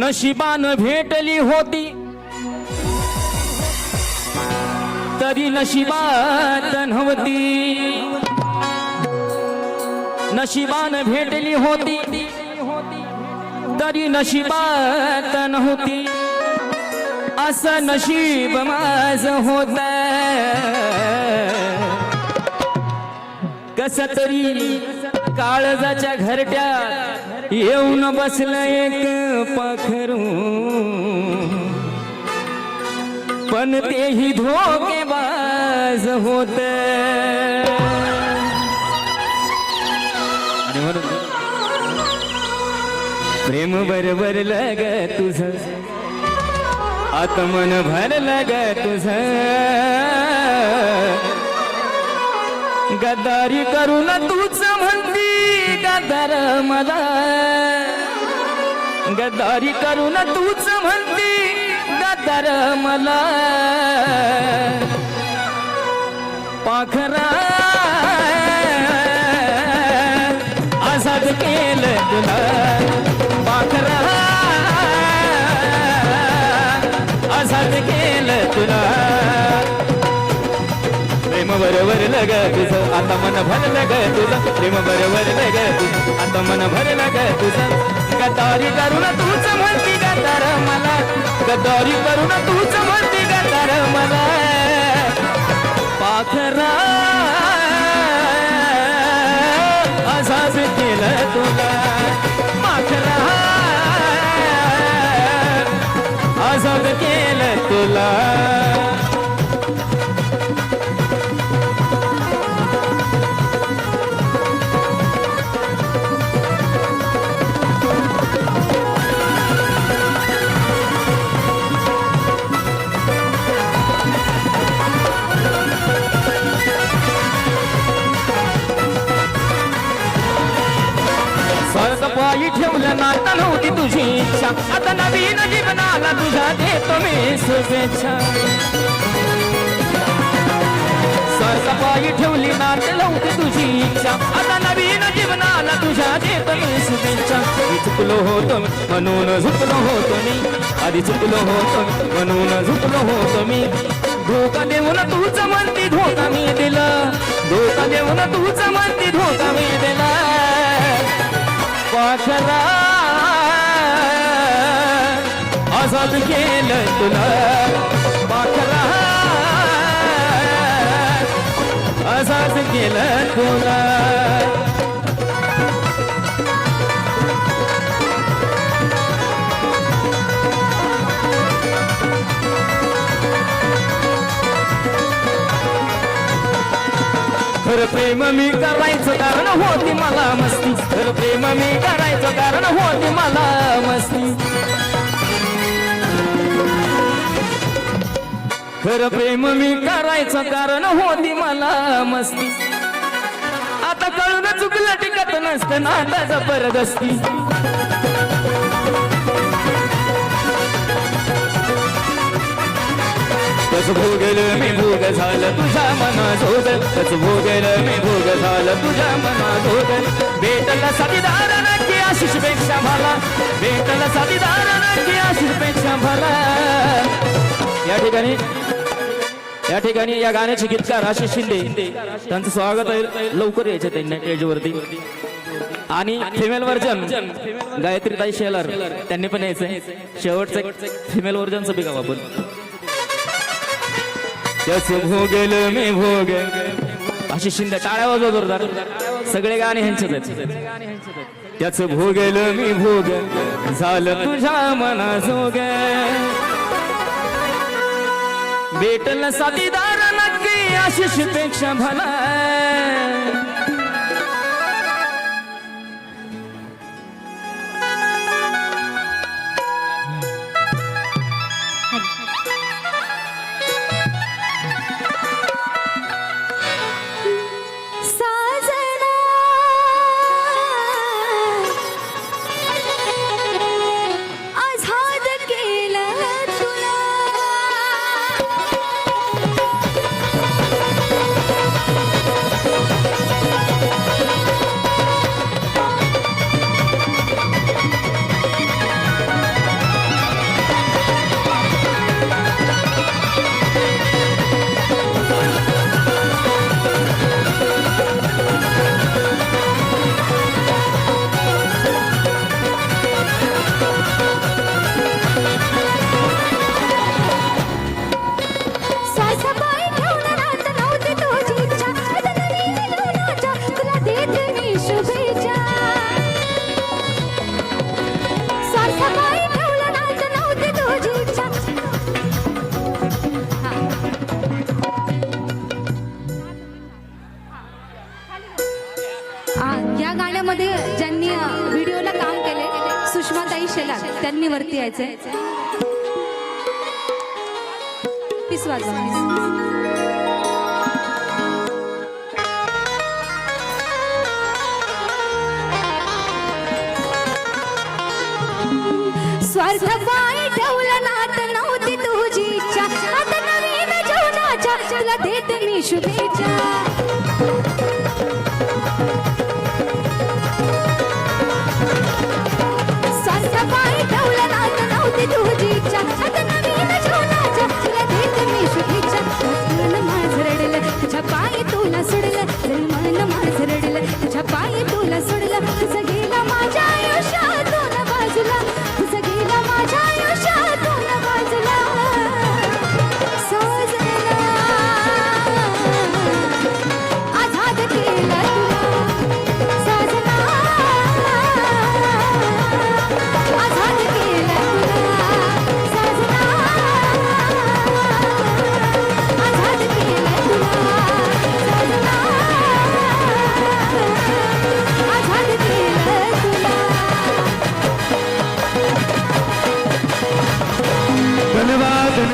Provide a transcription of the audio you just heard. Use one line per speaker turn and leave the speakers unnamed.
नशिबान भेटली होती. तरी नशिबात नव्हती. नशिबान भेटली होती. तरी नशिबात नव्हती. असं नशीब माझ होत. कस तरी काळजाच्या घरट्या येऊन बसलं एक पाखरू. पण तेही धोकेबाज होत. प्रेम बरोबर लग तुझ. आत्मन भर लग तुझ. गद्दारी करून तूच यार मला गद्दारी करून तूच म्हणती गद्दार मला. पाखरा. आझाद केलं तुला. ग तुझं आता मन भरलं ग तुझं. प्रेम बरोबर ग आता मन भरलं ग तुझं. गद्दारी करून तूच म्हणती गद्दार मला. गद्दारी करून तूच म्हणती गद्दार मला. पाखरा असाच केलं तू. पायी ठेवलं नव्हती तुझी इच्छा. आता नवीन जीवनाला तुझा देतो मी शुभेच्छा. सरसपाई ठेवली नात नव्हती तुझी इच्छा. आता नवीन जीवनाला तुझ्या देतो मी शुभेच्छा. आधी चुकलो होतो म्हणून झुकलो होतो मी. आधी चुकलो होतो म्हणून झुकलो होतो मी. धोका तुला पाखरा आझाद केलं तुला. खरं प्रेम मी करायचं कारण होती मला मस्ती. खरं प्रेम मी करायचं कारण होती मला मस्ती. खरं प्रेम मी करायचं कारण होती मला मस्ती. आता कळून चुकलं टिकत नसतं नाता जबरदस्ती तस भोगल मी भोग झालं तुझ्या मना झोग तस भोगल मी भोग झालं तुझ्या मना झोग भेटल साथीदार नक्की आशिषपेक्षा मला. भेटल साथीदार नक्की आशिषपेक्षा मला. या ठिकाणी या ठिकाणी या गाण्याचे गीतकार आशिष शिंदे. त्यांचं स्वागत आहे लवकर यायचं त्यांनी स्टेजवरती आणि फिमेल वर्जन गायत्रीताई शेलार त्यांनी पण यायचंय. शेवटचं फिमेल वर्जनचं बी गाव आपण. त्याच मी भोग अशी शिंदे टाळ्या वाजव जोरदार. सगळे गाणे ह्यांचेच आहेत. त्याच भोगेल मी भोग झालं तुझ्या मना जोग भेटल साथीदार नक्की आशिषपेक्षा भला.
परीक्षेला त्यांनी वरती यायचंय. पिसवा स्वार्थ पाय ठेवला नात नव्हती तुझी इच्छा. आता नवीन जीवनाच्या तुला देते मी शुभेच्छा.